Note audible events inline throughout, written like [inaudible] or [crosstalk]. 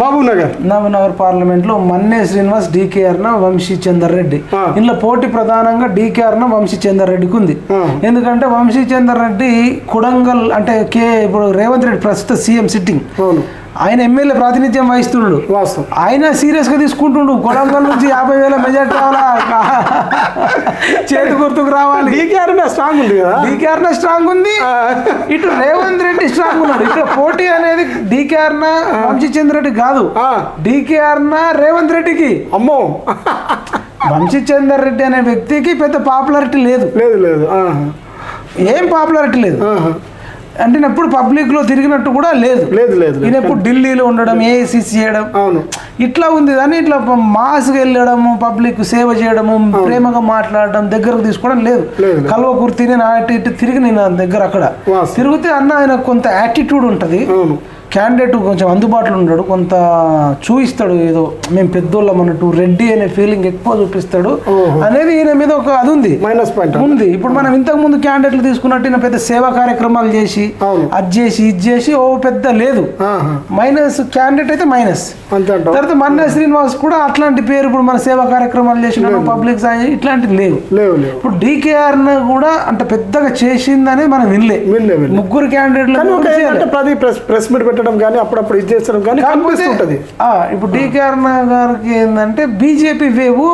మహబూబ్ నగర్ నగర్ పార్లమెంట్లో మన్నే శ్రీనివాస్ డీకే అర్ణ వంశీ చందర్ రెడ్డి. ఇందులో పోటీ ప్రధానంగా డీకే అర్ణ వంశీ చందర్ రెడ్డికి ఉంది. ఎందుకంటే వంశీ చందర్ రెడ్డి కుడంగల్ అంటే కే ఇప్పుడు రేవంత్ రెడ్డి ప్రస్తుత సీఎం సిట్టింగ్. అవును. ఆయన ఎమ్మెల్యే ప్రాతినిధ్యం వహిస్తున్నాడు. వాస్తవం. ఆయన సీరియస్గా తీసుకుంటుండు కొడంగల్ నుంచి యాభై వేల మెజార్టీ రావాలా? చేతి గుర్తుకు రావాలి. డీకేఆర్ స్ట్రాంగ్ ఉంది కదా? డీకేఆర్ స్ట్రాంగ్ ఉంది. ఇటు రేవంత్ రెడ్డి స్ట్రాంగ్ ఉన్నాడు. ఇక్కడ పోటీ అనేది డీకేఆర్ వంశీచంద్ర రెడ్డి కాదు. ఆ, డీకేఆర్ రేవంత్ రెడ్డికి. అమ్మో. వంశీచందర్ రెడ్డి అనే వ్యక్తికి పెద్ద పాపులారిటీ లేదు. లేదు లేదు. ఏం పాపులారిటీ లేదు. అంటే నేను ఎప్పుడు పబ్లిక్లో తిరిగినట్టు కూడా లేదు. లేదు లేదు. ఈయన ఎప్పుడు ఢిల్లీలో ఉండడం ఏఐసిసి చేయడం అవును. ఇట్లా ఉంది. కానీ ఇట్లా మాస్కి వెళ్ళడము పబ్లిక్ సేవ చేయడము ప్రేమగా మాట్లాడడం దగ్గరకు తీసుకోవడం లేదు. తిరిగి నా అటు ఇటు తిరిగి నేను దగ్గర అక్కడ. తిరిగితే అన్న ఆయన కొంత యాటిట్యూడ్ ఉంటుంది. క్యాండిడేట్ కొంచెం అందుబాటులో ఉంటాడు కొంత చూపిస్తాడు ఏదో మేము పెద్దోళ్ళం అన్నట్టు రెడ్డి అనే ఫీలింగ్ ఎక్కువ చూపిస్తాడు. అనేది ఈయన మీద ఒక అది ఉంది. మైనస్ పాయింట్ ఉంది. ఇప్పుడు మనం ఇంతకు ముందు క్యాండిడేట్లు తీసుకున్నట్టు ఈయన పెద్ద సేవా కార్యక్రమాలు చేసి. అది చేసి ఇది చేసి ఓ పెద్ద లేదు. మైనస్ క్యాండిడేట్ అయితే మైనస్ తర్వాత మన్నే శ్రీనివాస్ కూడా అట్లాంటి పేరు ఇప్పుడు మన సేవా కార్యక్రమాలు చేసిన పబ్లిక్ ఇట్లాంటివి లేవు. ఇప్పుడు డీకేఆర్ కూడా అంత పెద్దగా చేసిందని మనం వినలే. ముగ్గురు క్యాండిడేట్లు ప్రెస్ మీట్ పెట్టడం కానీ అప్పుడప్పుడు ఇది చేస్తడం కానీ కనిపిస్తుంటది. ఇప్పుడు డీకేఆర్ గారికి ఏంటంటే బీజేపీ వేవ్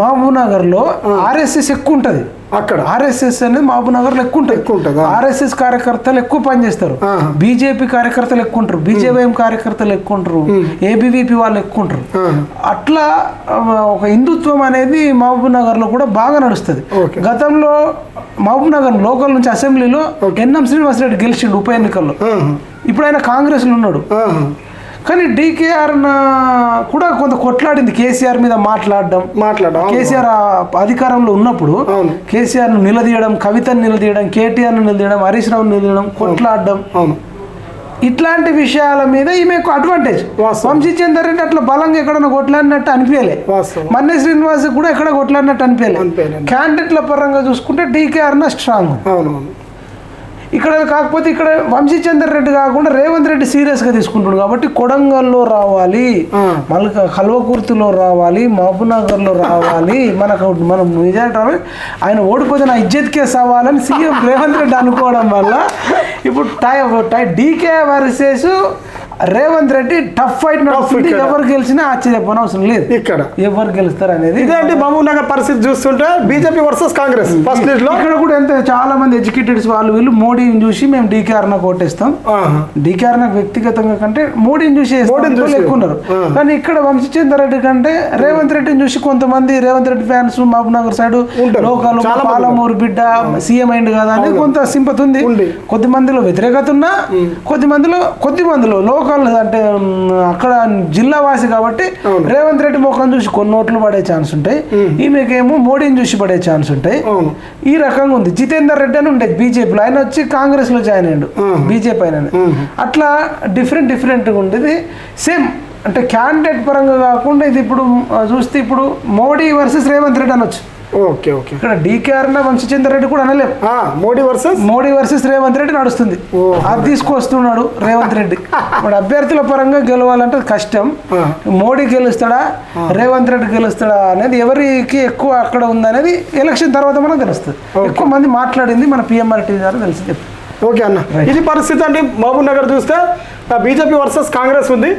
మహబూబ్ నగర్లో ఆర్ఎస్ఎస్ ఎక్కువ ఉంటది. అక్కడ ఆర్ఎస్ఎస్ అనేది మహబూబ్ నగర్లో ఎక్కువ ఉంటుంది ఎక్కువ ఉంటుందా? ఆర్ఎస్ఎస్ కార్యకర్తలు ఎక్కువ పనిచేస్తారు. బీజేపీ కార్యకర్తలు ఎక్కువ ఉంటారు. బీజేపీఎం కార్యకర్తలు ఎక్కువ ఉంటారు. ఏబీవీపీ వాళ్ళు ఎక్కువ ఉంటారు. అట్లా ఒక హిందుత్వం అనేది మహబూబ్ నగర్లో కూడా బాగా నడుస్తుంది. గతంలో మహబూబ్ నగర్ లోకల్ నుంచి అసెంబ్లీలో ఎన్ఎం శ్రీనివాసరెడ్డి గెలిచిండు ఉప ఎన్నికల్లో. ఇప్పుడు ఆయన కాంగ్రెస్లో ఉన్నాడు. కానీ డీకేఆర్ కూడా కొంత కొట్లాడింది కేసీఆర్ మీద మాట్లాడడం. మాట్లాడు అవును. కేసీఆర్ అధికారంలో ఉన్నప్పుడు. కేసీఆర్ను నిలదీయడం కవితను నిలదీయడం కేటీఆర్ను నిలదీయడం హరీష్ రావు నిలదీయడం కొట్లాడడం. అవును. ఇట్లాంటి విషయాల మీద ఈమెకు అడ్వాంటేజ్. వంశీ చందర్ రెడ్డి అట్లా బలంగా ఎక్కడన్నా కొట్లాడినట్టు అనిపించలే. మన్నే శ్రీనివాస్ కూడా ఎక్కడ కొట్లాడినట్టు అనిపించలే. క్యాండిడేట్ల పరంగా చూసుకుంటే డీకేఆర్ స్ట్రాంగ్ అవును ఇక్కడ కాకపోతే ఇక్కడ వంశీ చంద్ర రెడ్డి కాకుండా రేవంత్ రెడ్డి సీరియస్గా తీసుకుంటున్నాడు కాబట్టి కొడంగల్లో రావాలి. మళ్ళీ కల్వకుర్తిలో రావాలి మహబూబ్నగర్లో రావాలి [laughs] మనకు మనం నిజానికి రావాలి ఆయన ఓడిపోతే నా ఇజ్జత్ కేసు అవ్వాలని సీఎం రేవంత్ రెడ్డి అనుకోవడం వల్ల ఇప్పుడు tie tie DK versus Revanth Reddy tough fight నడుస్తుంది. ఎవరు గెలిచినా ఆశ్చర్యపోయిన అవసరం లేదు. ఇక్కడ. ఎవరు గెలుస్తారు అనేది ఇదే అండి మహబూబ్ నగర్ పరిస్థితి చూస్తుంటే బీజేపీ వర్సెస్ కాంగ్రెస్ ఫస్ట్ లీడ్లో. ఇక్కడ కూడా ఎంత చాలా మంది ఎడ్యుకేటెడ్స్ వాళ్ళు వీళ్ళు మోడీని చూసి మేము డీకే అర్ణ కోటేస్తాం ఆహా. డీకే అర్ణ వ్యక్తిగతంగా కంటే మోడీని చూసి ఆ. కానీ ఇక్కడ వంశీచంద్ర రెడ్డి కంటే రేవంత్ రెడ్డిని చూసి కొంతమంది రేవంత్ రెడ్డి ఫ్యాన్స్ మహబూబ్ నగర్ సైడ్. లోకాలు పాలమూరు బిడ్డ సీఎం అయింది కదా అని కొంత సింపతి ఉంది. ఉంది. కొద్ది మందిలో వ్యతిరేకత ఉన్నా కొద్ది మందిలో కొద్ది మందిలో లోకల్ అంటే అక్కడ జిల్లా వాసి కాబట్టి. రేవంత్ రెడ్డి ముఖం చూసి కొన్ని ఓట్లు పడే ఛాన్స్ ఉంటాయి. ఈమెకేమో మోడీని చూసి పడే ఛాన్స్ ఉంటాయి. ఈ రకంగా ఉంది. జితేందర్ రెడ్డి అని ఉండేది బీజేపీలో. ఆయన వచ్చి కాంగ్రెస్లో జాయిన్ అయ్యాడు. బీజేపీ ఆయన. అట్లా డిఫరెంట్ డిఫరెంట్గా ఉండేది. సేమ్ అంటే క్యాండిడేట్ పరంగా కాకుండా ఇది ఇప్పుడు చూస్తే ఇప్పుడు మోడీ వర్సెస్ రేవంత్ రెడ్డి అనొచ్చు. Okay okay. ఇక్కడ డీకే అన్న వంశీచంద్ర రెడ్డి కూడా అనలేం. మోడీ వర్సెస్? మోడీ వర్సెస్ రేవంత్ రెడ్డి నడుస్తుంది. అది తీసుకొస్తున్నాడు రేవంత్ రెడ్డి. ఇప్పుడు అభ్యర్థుల పరంగా గెలవాలంటే కష్టం. మోడీ గెలుస్తాడా? రేవంత్ రెడ్డి గెలుస్తాడా అనేది ఎవరికి ఎక్కువ అక్కడ ఉందనేది ఎలక్షన్ తర్వాత మనకు తెలుస్తుంది. ఎక్కువ మంది మాట్లాడింది మన పిఎంఆర్ టీవీ ద్వారా తెలిసి ఓకే అన్న. ఇది పరిస్థితి అండి. మహబూబ్ నగర్ చూస్తే బీజేపీ వర్సెస్ కాంగ్రెస్ ఉంది.